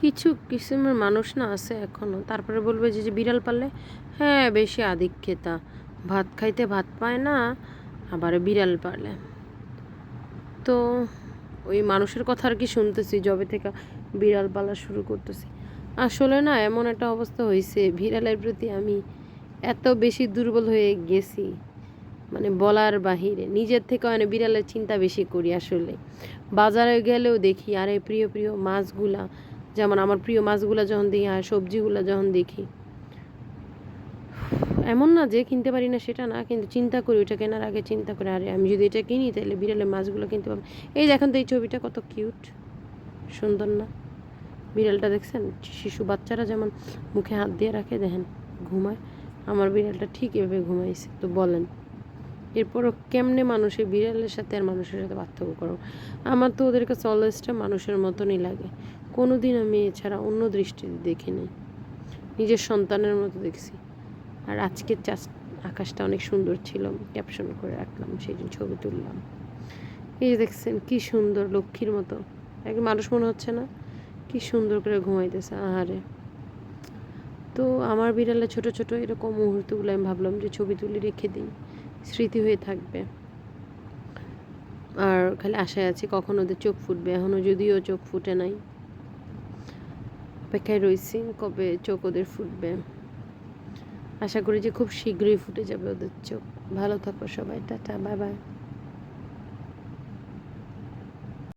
কিছু কিসিমের মানুষ না আছে এখনও। তারপরে বলবে যে যে বিড়াল পাললে? হ্যাঁ বেশি আদিক্ষেতা। ভাত খাইতে ভাত পায় না, আবার বিড়াল পালে। তো ওই মানুষের কথা আর কি শুনতেছি জবে থেকে বিড়াল পালা শুরু করতেছি। আসলে না, এমন একটা অবস্থা হয়েছে বিড়ালের প্রতি আমি এত বেশি দুর্বল হয়ে গেছি মানে বলার বাহিরে। নিজের থেকে মানে বিড়ালের চিন্তা বেশি করি আসলে। বাজারে গেলেও দেখি, আরে প্রিয় প্রিয় মাছগুলা যেমন আমার প্রিয় মাছগুলো যখন দিই আর সবজিগুলো যখন দেখি, এমন না যে কিনতে পারি না সেটা না, কিন্তু চিন্তা করি ওটা কেনার আগে চিন্তা করে, আরে আমি যদি এটা কিনি তাহলে বিড়ালের মাছগুলো কিনতে পারব এই দেখেন তো এই ছবিটা কত কিউট, সুন্দর না? বিড়ালটা দেখছেন? শিশু বাচ্চারা যেমন মুখে হাত দিয়ে রাখে, দেখেন, ঘুমায়। আমার বিড়ালটা ঠিক এভাবে ঘুমাইছে, তো বলেন। এরপরও কেমনে মানুষের বিড়ালের সাথে আর মানুষের সাথে পার্থক্য করো আমার তো ওদের কাছে মানুষের মতনই লাগে। কোনো দিন আমি এছাড়া অন্য দৃষ্টিতে দেখিনি। নিজের সন্তানের মতো দেখছি। আর আজকের চাষ আকাশটা অনেক সুন্দর ছিল ক্যাপশন করে রাখলাম, সেই জন্য ছবি তুললাম। এই যে দেখছেন, কি সুন্দর লক্ষ্মীর মতো। এক মানুষ মনে হচ্ছে না, কি সুন্দর করে ঘুমাইতেছে, আহারে। তো আমার বিড়ালে ছোট ছোট এরকম মুহূর্তগুলো আমি ভাবলাম যে ছবি তুলে রেখে দিই, স্মৃতি হয়ে থাকবে। আর খালি আশায় আছি কখন ওদের চোখ ফুটবে এখনও যদিও চোখ ফুটে নাই। অপেক্ষায় রয়েছি কবে চোখ ওদের ফুটবে। আশা করি যে খুব শীঘ্রই ফুটে যাবে ওদের চোখ। ভালো থাকো সবাই, টাটা বাই বাই